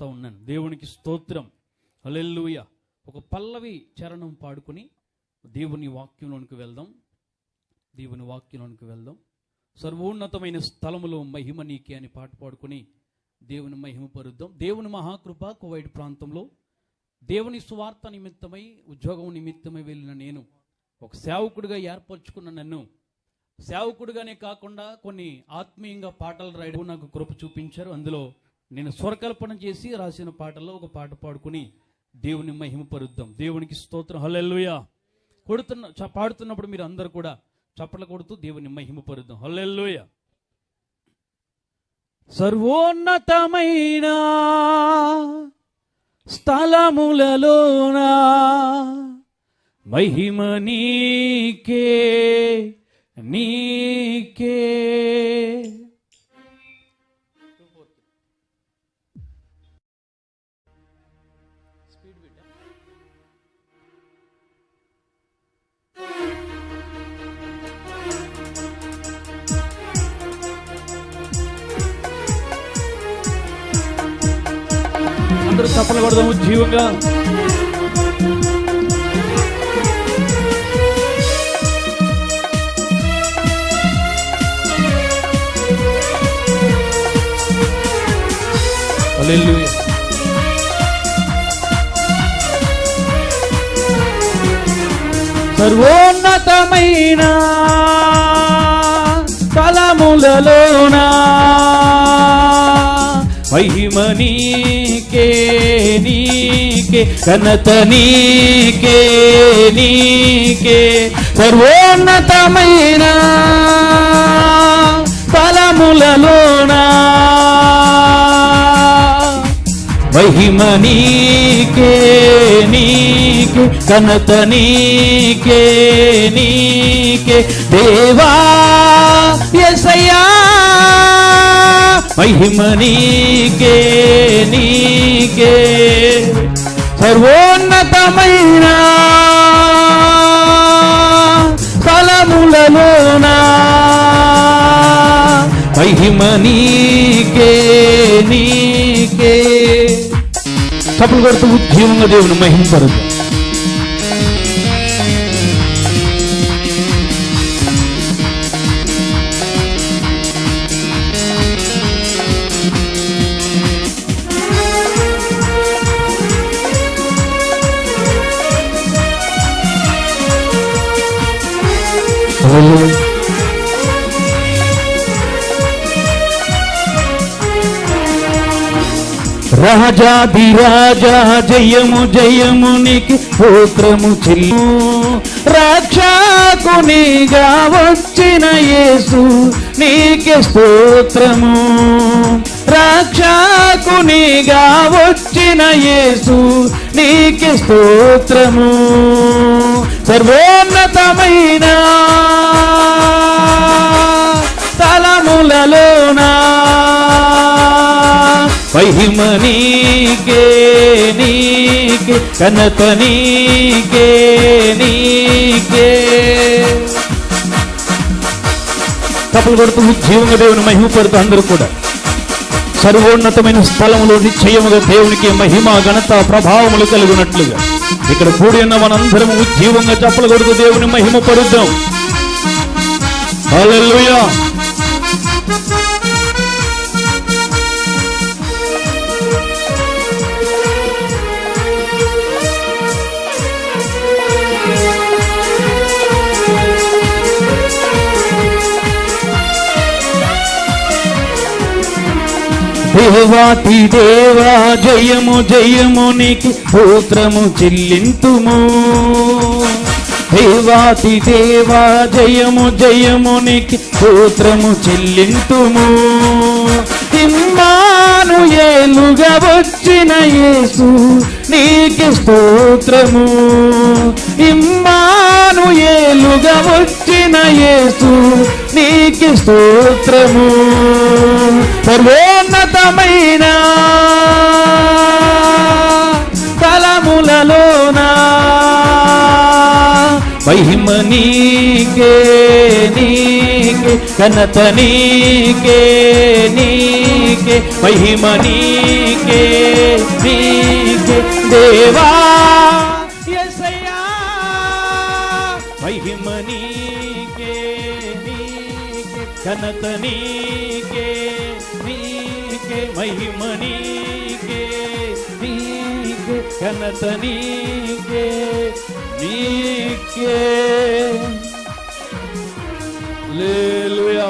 చేస్తూ ఉన్నాను. దేవునికి స్తోత్రం. హల్లెలూయ. ఒక పల్లవి చరణం పాడుకుని దేవుని వాక్యంలోనికి వెళ్దాం. దేవుని వాక్యంలోనికి వెళ్దాం. సర్వోన్నతమైన స్థలములో మహిమ నీకే అని పాట పాడుకుని దేవుని మహిమ పరుద్దాం. దేవుని మహాకృప కువైట్ ప్రాంతంలో దేవుని సువార్త నిమిత్తమై ఉద్యోగం నిమిత్తమై వెళ్ళిన నేను ఒక సేవకుడిగా ఏర్పరచుకున్న నన్ను సేవకుడిగానే కాకుండా కొన్ని ఆత్మీయంగా పాటలు రాయడం నాకు కృప చూపించారు. అందులో నేను స్వరకల్పన చేసి రాసిన పాటల్లో ఒక పాట పాడుకుని దేవుని మహిమపరుద్దాం. దేవునికి స్తోత్రం. హల్లెల్లుయా కొడుతున్న చ- పాడుతున్నప్పుడు మీరు అందరు కూడా చప్పట్లు కొడుతూ దేవుని మహిమపరుద్దాం. పరుద్దాం సర్వోన్నతమైన స్థలములలోన మహిమ నీకే నీకే. అందరూ చప్పలు కొడదాము జీవంగా హల్లెలూయా సర్వోన్నతమైన తలములలోనా మహిమ నీకే నీకే ఘనత నీకే నీకే. సర్వోన్నతమైన తలములలోనా మహిమ నీకే. నీకే ఘనత నీకే నీకే. దేవా ఎసయ్యా మహిమ నీకే నీకే. సర్వోన్నతమైన స్థలములలోనా మహిమ నీకే నీకే. తప్పులు కొడుతూ ఉద్యమంగా దేవుని మహింపరుద్దాం. రాజాది రాజా జయము జయమునికి స్తోత్రము చెల్లు. రక్షకునిగా వచ్చిన యేసు నీకే స్తోత్రము. రక్షకునిగా వచ్చిన యేసు నీకే స్తోత్రము. సర్వోన్నతమైన మహిమ నీకే నీకే ఘనత నీకే నీకే. తప్పులు కొడుతూ జీవంగా దేవుని మహిమ పడుతూ అందరూ కూడా. సర్వోన్నతమైన స్థలంలో నిశ్చయముగా దేవునికి మహిమ ఘనత ప్రభావములు కలుగునట్లుగా. ఇక్కడ కూడి ఉన్న మనందరం ఉద్యోగంగా చెప్పలు కొడుతూ దేవుని మహిమ పడుద్దాం. హల్లెలూయా. దేవాతి దేవా జయము జయము నీకు స్తోత్రము చెల్లింతుము. దేవాతి దేవా జయము జయము నీకు స్తోత్రము చెల్లింతుము. ఇమ్మాను ఏలుగా వచ్చిన యేసు నీకు స్తోత్రము. ఇమ్మాను ఏలుగా వచ్చిన యేసు నీకు స్తోత్రము. సర్వే తలములలోనా మహిమ నీకే నీకే ఘనత నీకే నీకే మహిమ నీకే దేవా యేసయ్యా మహిమ నీకే నీకే ఘనత నీకే నీకే మహిమ నీకే. నీకే ఘనత నీకే నీకే. లేలుయా